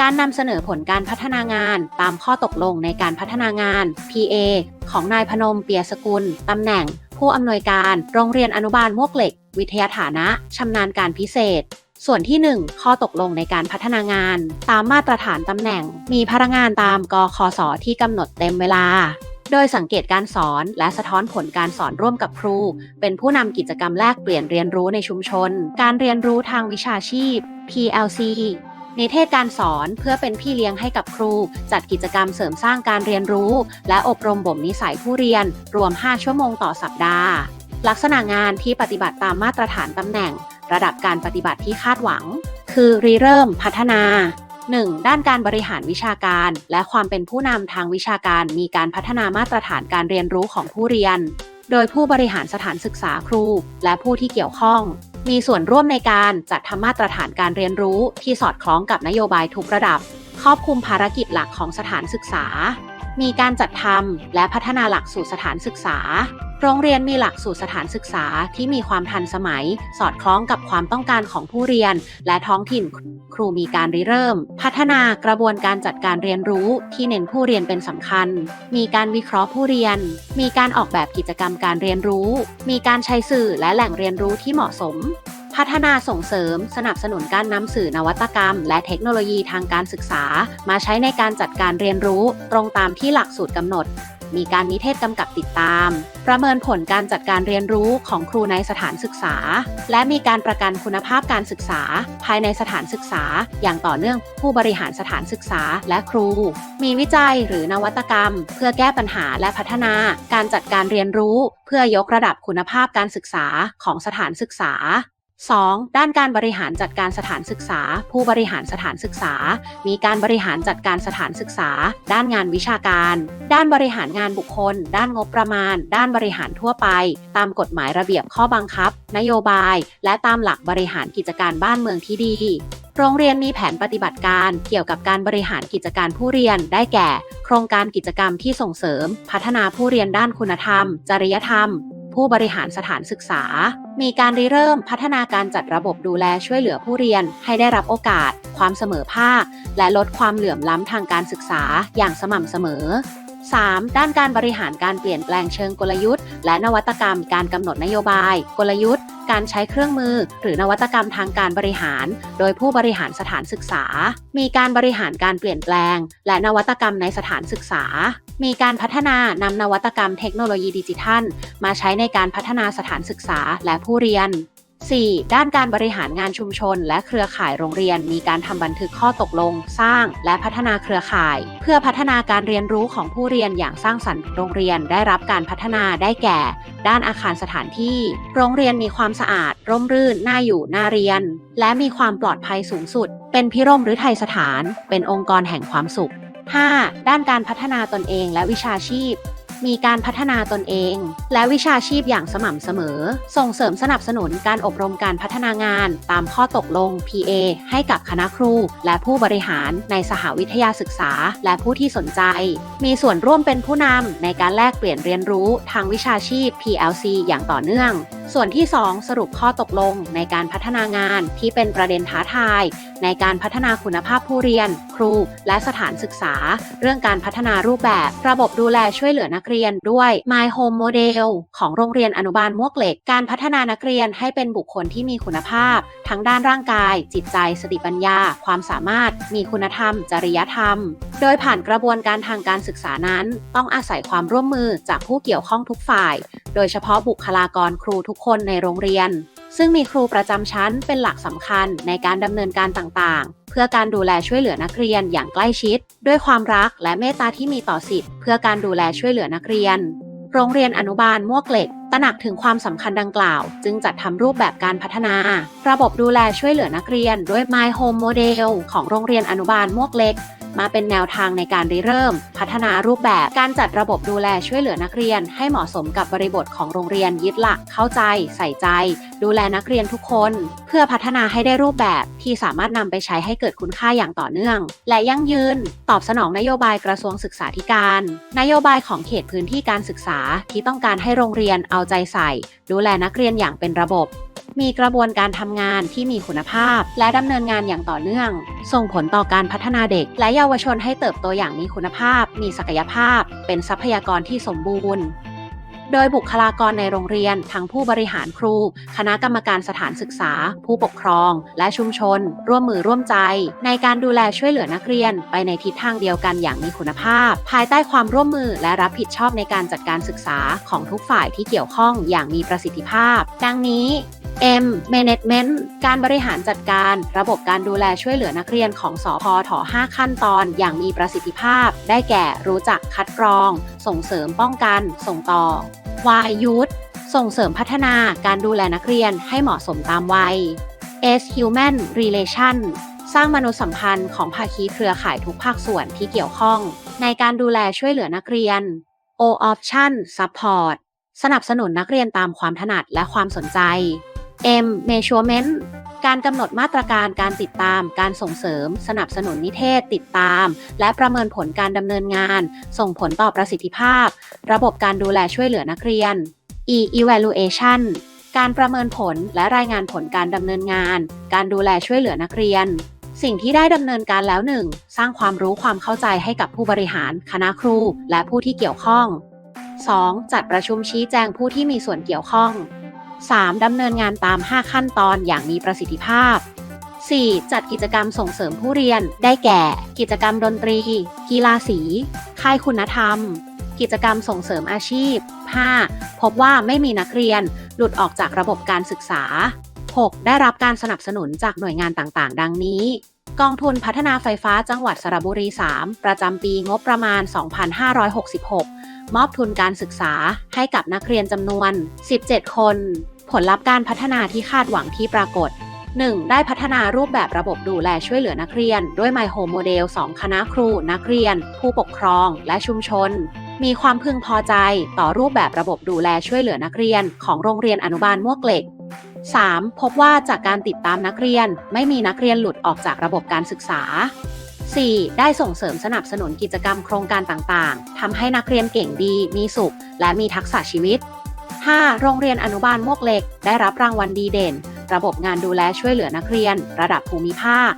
การนำเสนอผลการพัฒนางานตามข้อตกลงในการพัฒนางาน PA ของนายพนมเปียสกุล ตำแหน่ง ผู้อำนวยการโรงเรียนอนุบาลมวกเหล็ก วิทยาฐานะชำนาญการพิเศษ ส่วนที่ 1 ข้อตกลงในการพัฒนางาน ตามมาตรฐานตำแหน่ง มีพนักงานตามกคสที่กำหนดเต็มเวลา โดยสังเกตการสอนและสะท้อนผลการสอนร่วมกับครู เป็นผู้นำกิจกรรมแลกเปลี่ยนเรียนรู้ในชุมชน การเรียนรู้ทางวิชาชีพ PLC ในเทศการสอนเพื่อเป็นพี่เลี้ยงให้กับครู จัดกิจกรรมเสริมสร้างการเรียนรู้ และอบรมบ่มนิสัยผู้เรียน รวม 5 ชั่วโมงต่อสัปดาห์ ลักษณะงานที่ปฏิบัติตามมาตรฐานตำแหน่ง ระดับการปฏิบัติที่คาดหวัง คือริเริ่มพัฒนา 1. ด้านการบริหารวิชาการ และความเป็นผู้นำทางวิชาการมีการพัฒนามาตรฐานการเรียนรู้ของผู้เรียน โดยผู้บริหารสถานศึกษาครู และผู้ที่เกี่ยวข้อง มีส่วนร่วมในการจัดทำมาตรฐานการเรียนรู้ที่สอดคล้องกับนโยบายทุกระดับ ครอบคลุมภารกิจหลักของสถานศึกษา มีการจัดทำและพัฒนาหลักสูตรสถานศึกษา โรงเรียนมีหลักสูตรสถานศึกษาที่มีความทันสมัย สอดคล้องกับความต้องการของผู้เรียน และท้องถิ่นครูมีการริเริ่ม พัฒนากระบวนการจัดการเรียนรู้ที่เน้นผู้เรียนเป็นสำคัญ มีการวิเคราะห์ผู้เรียน มีการออกแบบกิจกรรมการเรียนรู้ มีการใช้สื่อและแหล่งเรียนรู้ที่เหมาะสม พัฒนาส่งเสริม สนับสนุนการนำสื่อนวัตกรรม และเทคโนโลยีทางการศึกษา มาใช้ในการจัดการเรียนรู้ตรงตามที่หลักสูตรกำหนด มีการนิเทศกำกับติดตาม ประเมินผลการจัดการเรียนรู้ของครูในสถานศึกษา และมีการประกันคุณภาพการศึกษา ภายในสถานศึกษา อย่างต่อเนื่องผู้บริหารสถานศึกษาและครู มีวิจัยหรือนวัตกรรม เพื่อแก้ปัญหาและพัฒนา การจัดการเรียนรู้ เพื่อยกระดับคุณภาพการศึกษาของสถานศึกษา 2. ด้านการบริหารจัดการสถานศึกษา ผู้บริหารสถานศึกษา มีการบริหารจัดการสถานศึกษา ด้านงานวิชาการ ด้านบริหารงานบุคคล ด้านงบประมาณ ด้านบริหารทั่วไป ตามกฎหมายระเบียบข้อบังคับ นโยบาย และตามหลักบริหารกิจการบ้านเมืองที่ดีโรงเรียนมีแผนปฏิบัติการเกี่ยวกับการบริหารกิจการผู้เรียนได้แก่ โครงการกิจกรรมที่ส่งเสริม พัฒนาผู้เรียนด้านคุณธรรม จริยธรรม ผู้บริหารสถานศึกษา มีการริเริ่มพัฒนาการจัดระบบดูแลช่วยเหลือผู้เรียน ให้ได้รับโอกาส ความเสมอภาค และลดความเหลื่อมล้ำทางการศึกษาอย่างสม่ำเสมอ 3. ด้านการบริหารการเปลี่ยนแปลงเชิงกลยุทธ์ และนวัตกรรม การกำหนดนโยบาย กลยุทธ์ การใช้เครื่องมือ หรือนวัตกรรมทางการบริหาร โดยผู้บริหารสถานศึกษา มีการบริหารการเปลี่ยนแปลง และนวัตกรรมในสถานศึกษา มีการพัฒนานำนวัตกรรมเทคโนโลยีดิจิทัล มาใช้ในการพัฒนาสถานศึกษาและผู้เรียน 4. ด้านการบริหารงานชุมชน และเครือข่ายโรงเรียน มีการทำบันทึกข้อตกลง สร้าง และพัฒนาเครือข่าย เพื่อพัฒนาการเรียนรู้ของผู้เรียนอย่างสร้างสรรค์โรงเรียนได้รับการพัฒนาได้แก่ ด้านอาคารสถานที่ โรงเรียนมีความสะอาด ร่มรื่นน่าอยู่น่าเรียน และมีความปลอดภัยสูงสุด เป็นพิรมหรือไทยสถาน เป็นองค์กรแห่งความสุข 5. ด้านการพัฒนาตนเองและวิชาชีพ มีการพัฒนาตนเอง และวิชาชีพอย่างสม่ำเสมอ ส่งเสริมสนับสนุนการอบรมการพัฒนางาน ตามข้อตกลง PA ให้กับคณะครู และผู้บริหารในสหวิทยาศึกษา และผู้ที่สนใจ มีส่วนร่วมเป็นผู้นำในการแลกเปลี่ยนเรียนรู้ทางวิชาชีพ PLC อย่างต่อเนื่อง ส่วนที่ 2 สรุปข้อตกลงในการพัฒนางานที่เป็นประเด็นท้าทาย ในการพัฒนาคุณภาพผู้เรียน ครู และสถานศึกษา เรื่องการพัฒนารูปแบบ ระบบดูแลช่วยเหลือนักเรียนด้วย My Home Model ของโรงเรียนอนุบาลมวกเหล็ก การพัฒนานักเรียนให้เป็นบุคคลที่มีคุณภาพ ทั้งด้านร่างกาย จิตใจ สติปัญญา ความสามารถ มีคุณธรรม จริยธรรม โดยผ่านกระบวนการทางการศึกษานั้น ต้องอาศัยความร่วมมือจากผู้เกี่ยวข้องทุกฝ่าย โดยเฉพาะบุคลากรครูทุกคนในโรงเรียน ซึ่งมีครูประจำชั้นเป็นหลักสำคัญในการดำเนินการต่างๆ เพื่อการดูแลช่วยเหลือนักเรียนอย่างใกล้ชิด ด้วยความรักและเมตตาที่มีต่อสิทธิ์เพื่อการดูแลช่วยเหลือนักเรียน โรงเรียนอนุบาลมวกเหล็ก ระหนักถึงความสำคัญดังกล่าว จึงจัดทำรูปแบบการพัฒนา ระบบดูแลช่วยเหลือนักเรียน ด้วย My Home Model ของโรงเรียนอนุบาลมวกเล็ก มาเป็นแนวทางในการริเริ่ม พัฒนารูปแบบการจัดระบบดูแลช่วยเหลือนักเรียน ให้เหมาะสมกับบริบทของโรงเรียนยึดหลักเข้าใจ ใส่ใจ ดูแลนักเรียนทุกคน เพื่อพัฒนาให้ได้รูปแบบที่สามารถนำไปใช้ให้เกิดคุณค่าอย่างต่อเนื่อง และยั่งยืน ตอบสนองนโยบายกระทรวงศึกษาธิการ นโยบายของเขตพื้นที่การศึกษาที่ต้องการให้โรงเรียนเอาใจใส่ ดูแลนักเรียนอย่างเป็นระบบ มีกระบวนการทำงานที่มีคุณภาพ และดำเนินงานอย่างต่อเนื่อง ส่งผลต่อการพัฒนาเด็ก และเยาวชนให้เติบโตอย่างมีคุณภาพ มีศักยภาพ เป็นทรัพยากรที่สมบูรณ์ โดยบุคลากรในโรงเรียน ทั้งผู้บริหารครู คณะกรรมการสถานศึกษา ผู้ปกครอง และชุมชน ร่วมมือร่วมใจ ในการดูแลช่วยเหลือนักเรียน ไปในทิศทางเดียวกันอย่างมีคุณภาพ ภายใต้ความร่วมมือและรับผิดชอบในการจัดการศึกษาของทุกฝ่ายที่เกี่ยวข้องอย่างมีประสิทธิภาพ ดังนี้ M Management การบริหารจัดการ ระบบการดูแลช่วยเหลือนักเรียนของสอพอถ5ขั้นตอนอย่างมีประสิทธิภาพ ได้แก่รู้จักคัดกรอง ส่งเสริมป้องกัน ส่งต่อ Y Youth ส่งเสริมพัฒนาการดูแลนักเรียนให้เหมาะสมตามวัย S Human Relation สร้างมนุษยสัมพันธ์ของภาคีเครือข่ายทุกภาคส่วนที่เกี่ยวข้อง ในการดูแลช่วยเหลือนักเรียน O Option Support สนับสนุนนักเรียนตามความถนัดและความสนใจ M Measurement การกำหนดมาตรการการติดตาม การส่งเสริม สนับสนุนนิเทศ ติดตาม และประเมินผลการดำเนินงาน ส่งผลต่อประสิทธิภาพ ระบบการดูแลช่วยเหลือนักเรียน E Evaluation การประเมินผลและรายงานผลการดำเนินงาน การดูแลช่วยเหลือนักเรียน สิ่งที่ได้ดำเนินการแล้วหนึ่งสร้างความรู้ความเข้าใจให้กับผู้บริหาร คณะครู และผู้ที่เกี่ยวข้อง 2. จัดประชุมชี้แจงผู้ที่มีส่วนเกี่ยวข้อง 3. ดำเนินงานตาม 5 ขั้นตอนอย่างมีประสิทธิภาพ 4. จัดกิจกรรมส่งเสริมผู้เรียน ได้แก่ กิจกรรมดนตรี กีฬาสี ค่ายคุณธรรม กิจกรรมส่งเสริมอาชีพ 5. พบว่าไม่มีนักเรียน หลุดออกจากระบบการศึกษา 6. ได้รับการสนับสนุนจากหน่วยงานต่างๆ ดังนี้ กองทุนพัฒนาไฟฟ้าจังหวัดสระบุรี 3 ประจำปีงบประมาณ 2566 มอบทุนการศึกษาให้กับนักเรียนจำนวน 17 คน ผลลัพธ์การพัฒนาที่คาดหวังที่ปรากฏ 1. ได้พัฒนารูปแบบระบบดูแลช่วยเหลือนักเรียน ด้วย My Home Model 2คณะครู นักเรียน ผู้ปกครอง และชุมชน มีความพึงพอใจต่อรูปแบบระบบดูแลช่วยเหลือนักเรียน ของโรงเรียนอนุบาลมวกเหล็ก 3. พบว่าจากการติดตามนักเรียน ไม่มีนักเรียนหลุดออกจากระบบการศึกษา 4. ได้ส่งเสริมสนับสนุนกิจกรรมโครงการต่างๆ ทำให้นักเรียนเก่งดี มีสุข และมีทักษะชีวิต 5. โรงเรียนอนุบาลมวกเหล็ก ได้รับรางวัลดีเด่น ระบบงานดูแลช่วยเหลือนักเรียน ระดับภูมิภาค